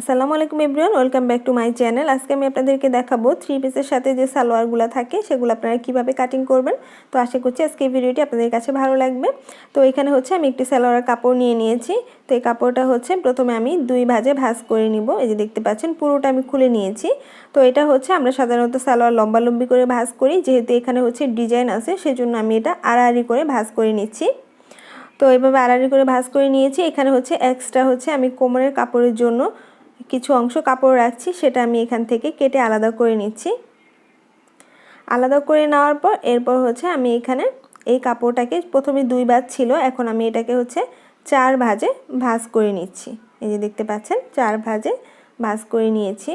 আসসালামু আলাইকুম everyone, welcome back to my channel. আজকে আমি আপনাদেরকে দেখাবো থ্রি পিসের সাথে যে সালোয়ারগুলো থাকে, সেগুলো আপনারা কীভাবে কাটিং করবেন। তো আশা করছি আজকে এই ভিডিওটি আপনাদের কাছে ভালো লাগবে। তো এখানে হচ্ছে আমি একটি সালোয়ারের কাপড় নিয়ে নিয়েছি। তো এই কাপড়টা হচ্ছে প্রথমে আমি দুই ভাজে ভাজ করে নিব। এই যে দেখতে পাচ্ছেন, পুরোটা আমি খুলে নিয়েছি। তো এটা হচ্ছে আমরা সাধারণত সালোয়ার লম্বালম্বি করে ভাজ করি, যেহেতু এখানে হচ্ছে ডিজাইন আছে, সেজন্য আমি এটা আড়াআড়ি করে ভাজ করে নিচ্ছি। তো এভাবে আড়াআড়ি করে ভাজ করে নিয়েছি। এখানে হচ্ছে এক্সট্রা হচ্ছে আমি কোমরের কাপড়ের জন্য কিছু অংশ কাপড় রাখছি, সেটা আমি এখান থেকে কেটে আলাদা করে নিচ্ছি। আলাদা করে নেওয়ার পর এরপর হচ্ছে আমি এখানে এই কাপড়টাকে প্রথমে দুই ভাজ ছিল, এখন আমি এটাকে হচ্ছে চার ভাজে ভাজ করে নিচ্ছি। এই যে দেখতে পাচ্ছেন, চার ভাজে ভাজ করে নিয়েছি।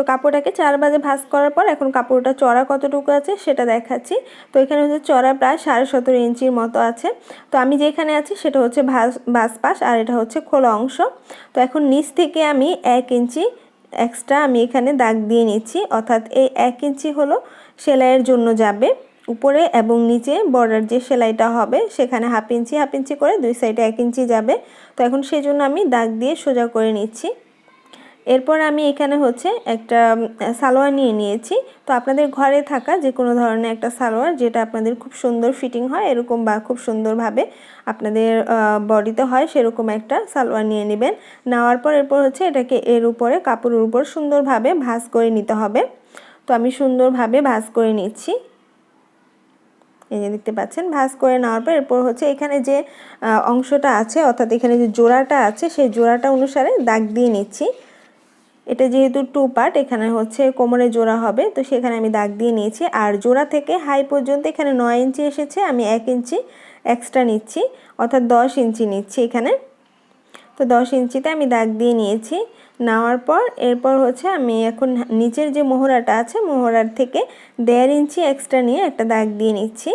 তো কাপড়টাকে চার বাজে ভাজ করার পর এখন কাপড়টা চড়া কতটুকু আছে সেটা দেখাচ্ছি। তো এখানে হচ্ছে চড়া প্রায় সাড়ে সতেরো ইঞ্চির মতো আছে। তো আমি যেখানে আছি সেটা হচ্ছে ভাজ ভাজ আর এটা হচ্ছে খোলা অংশ। তো এখন নিচ থেকে আমি এক ইঞ্চি এক্সট্রা আমি এখানে দাগ দিয়ে নিচ্ছি। অর্থাৎ এই এক ইঞ্চি হলো সেলাইয়ের জন্য যাবে উপরে এবং নিচে বর্ডার যে সেলাইটা হবে সেখানে হাফ ইঞ্চি হাফ ইঞ্চি করে দুই সাইডে এক ইঞ্চি যাবে। তো এখন সেই জন্য আমি দাগ দিয়ে সোজা করে নিচ্ছি। এরপর আমি এখানে হচ্ছে একটা সালোয়ার নিয়ে নিয়েছি। তো আপনাদের ঘরে থাকা যে কোনো ধরনের একটা সালোয়ার যেটা আপনাদের খুব সুন্দর ফিটিং হয়, এরকম বা খুব সুন্দরভাবে আপনাদের বডিতে হয়, সেরকম একটা সালোয়ার নিয়ে নেবেন। নেওয়ার পর এরপর হচ্ছে এটাকে এর উপরে, কাপড়ের উপর সুন্দরভাবে ভাঁজ করে নিতে হবে। তো আমি সুন্দরভাবে ভাঁজ করে নিচ্ছি। এই যে দেখতে পাচ্ছেন, ভাঁজ করে নেওয়ার পর এরপর হচ্ছে এখানে যে অংশটা আছে, অর্থাৎ এখানে যে জোড়াটা আছে, সেই জোড়াটা অনুসারে দাগ দিয়ে নিচ্ছি। এটা যেহেতু টু পার্ট এখানে হচ্ছে কোমরে জোড়া হবে, তো সেখানে আমি দাগ দিয়ে নিয়েছি। আর জোড়া থেকে হাই পর্যন্ত এখানে নয় ইঞ্চি এসেছে, আমি এক ইঞ্চি এক্সট্রা নিচ্ছি, অর্থাৎ দশ ইঞ্চি নিচ্ছি এখানে। তো দশ ইঞ্চিতে আমি দাগ দিয়ে নিয়েছি। নেওয়ার পর, এরপর হচ্ছে আমি এখন নিচের যে মোহরাটা আছে, মোহরার থেকে দেড় ইঞ্চি এক্সট্রা নিয়ে একটা দাগ দিয়ে নিচ্ছি।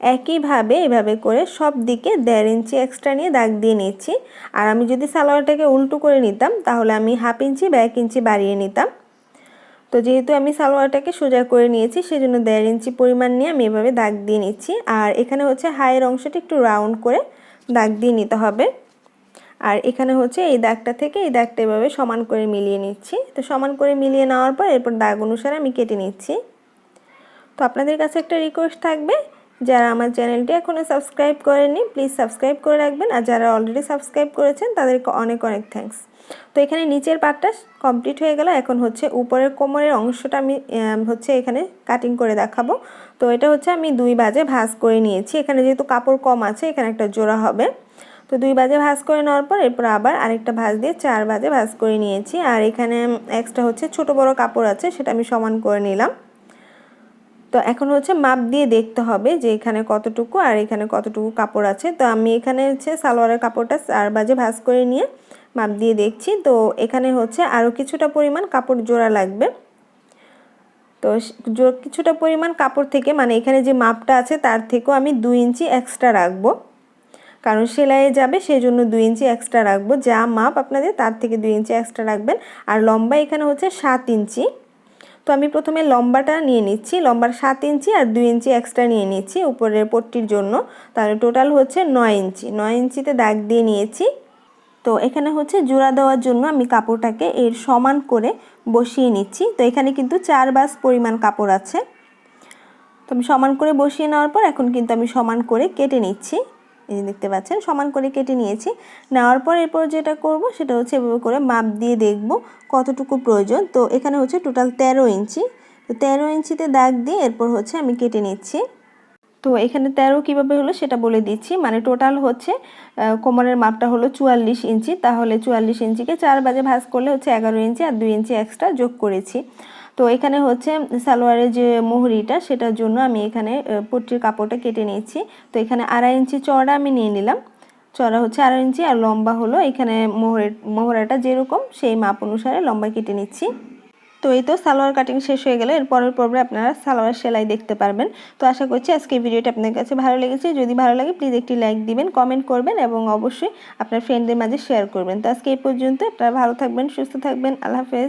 একইভাবে এভাবে করে সব দিকে দেড় ইঞ্চি এক্সট্রা নিয়ে দাগ দিয়ে নিচ্ছি। আর আমি যদি সালোয়ারটাকে উল্টো করে নিতাম, তাহলে আমি হাফ ইঞ্চি বা এক ইঞ্চি বাড়িয়ে নিতাম। তো যেহেতু আমি সালোয়ারটাকে সোজা করে নিয়েছি, সেজন্য দেড় ইঞ্চি পরিমাণ নিয়ে আমি এভাবে দাগ দিয়ে নিচ্ছি। আর এখানে হচ্ছে হায়ের অংশটা একটু রাউন্ড করে দাগ দিয়ে নিতে হবে। আর এখানে হচ্ছে এই দাগটা থেকে এই দাগটা এভাবে সমান করে মিলিয়ে নিচ্ছি। তো সমান করে মিলিয়ে নেওয়ার পর এরপর দাগ অনুসারে আমি কেটে নিচ্ছি। তো আপনাদের কাছে একটা রিকোয়েস্ট থাকবে যারা আমার চ্যানেলটি এখনও সাবস্ক্রাইব করেননি প্লিজ সাবস্ক্রাইব করে রাখবেন। আর যারা অলরেডি সাবস্ক্রাইব করেছেন, তাদেরকে অনেক অনেক থ্যাংকস তো এখানে নিচের পার্টটা কমপ্লিট হয়ে গেল। এখন হচ্ছে উপরের কোমরের অংশটা আমি হচ্ছে এখানে কাটিং করে দেখাবো। তো এটা হচ্ছে আমি দুই বাজে ভাজ করে নিয়েছি। এখানে যেহেতু কাপড় কম আছে, এখানে একটা জোড়া হবে। তো দুই বাজে ভাজ করে নেওয়ার পর এরপর আবার আরেকটা ভাজ দিয়ে চার বাজে ভাজ করে নিয়েছি। আর এখানে এক্সট্রা হচ্ছে ছোট বড় কাপড় আছে, সেটা আমি সমান করে নিলাম। তো এখন হচ্ছে মাপ দিয়ে দেখতে হবে যে এখানে কতটুকু আর এখানে কতটুকু কাপড় আছে। তো আমি এখানে হচ্ছে সালোয়ারের কাপড়টা চার বাজে ভাজ করে নিয়ে মাপ দিয়ে দেখছি। তো এখানে হচ্ছে আরও কিছুটা পরিমাণ কাপড় জোড়া লাগবে। তো কিছুটা পরিমাণ কাপড় থেকে মানে এখানে যে মাপটা আছে তার থেকেও আমি দুই ইঞ্চি এক্সট্রা রাখব। কারণ সেলাইয়ে যাবে সেই জন্য দুই ইঞ্চি এক্সট্রা রাখব। যা মাপ আপনাদের তার থেকে দুই ইঞ্চি এক্সট্রা রাখবেন। আর লম্বা এখানে হচ্ছে সাত ইঞ্চি। তো আমি প্রথমে লম্বাটা নিয়ে নিচ্ছি, লম্বার সাত ইঞ্চি আর দুই ইঞ্চি এক্সট্রা নিয়ে নিচ্ছি উপরের পট্টির জন্য। তাহলে টোটাল হচ্ছে নয় ইঞ্চি। নয় ইঞ্চিতে দাগ দিয়ে নিয়েছি। তো এখানে হচ্ছে জোড়া দেওয়ার জন্য আমি কাপড়টাকে এর সমান করে বসিয়ে নিচ্ছি। তো এখানে কিন্তু চার বাস পরিমাণ কাপড় আছে। তো আমি সমান করে বসিয়ে নেওয়ার পর এখন কিন্তু আমি সমান করে কেটে নিচ্ছি। এই দেখতে পাচ্ছেন, সমান করে কেটে নিয়েছি। নেওয়ার পর এরপর যেটা করব সেটা হচ্ছে এভাবে করে মাপ দিয়ে দেখব কতটুকু প্রয়োজন। তো এখানে হচ্ছে টোটাল তেরো ইঞ্চি। তো তেরো ইঞ্চিতে দাগ দিয়ে এরপর হচ্ছে আমি কেটে নিচ্ছি। তো এখানে তেরো কীভাবে হলো সেটা বলে দিচ্ছি। মানে টোটাল হচ্ছে কোমরের মাপটা হলো চুয়াল্লিশ ইঞ্চি। তাহলে চুয়াল্লিশ ইঞ্চিকে চার বাজে ভাঁজ করলে হচ্ছে এগারো ইঞ্চি আর দুই ইঞ্চি এক্সট্রা যোগ করেছি। তো এখানে হচ্ছে সালোয়ারের যে মোহরিটা, সেটার জন্য আমি এখানে পট্টির কাপড়টা কেটে নিয়েছি। তো এখানে আড়াই ইঞ্চি চড়া আমি নিয়ে নিলাম। চড়া হচ্ছে আড়াই ইঞ্চি আর লম্বা হলো এখানে মোহরের, মোহরাটা যেরকম সেই মাপ অনুসারে লম্বা কেটে নিচ্ছি। তো এই তো সালোয়ার কাটিং শেষ হয়ে গেলে। এর পরের পর্বে আপনারা সালোয়ার সেলাই দেখতে পারবেন। তো আশা করছি আজকে ভিডিওটা আপনার কাছে ভালো লেগেছে। যদি ভালো লাগে প্লিজ একটি লাইক দিবেন কমেন্ট করবেন এবং অবশ্যই আপনার ফ্রেন্ডদের মাঝে শেয়ার করবেন। তো আজকে এই পর্যন্ত আপনারা ভালো থাকবেন, সুস্থ থাকবেন। আল্লাহ হাফেজ।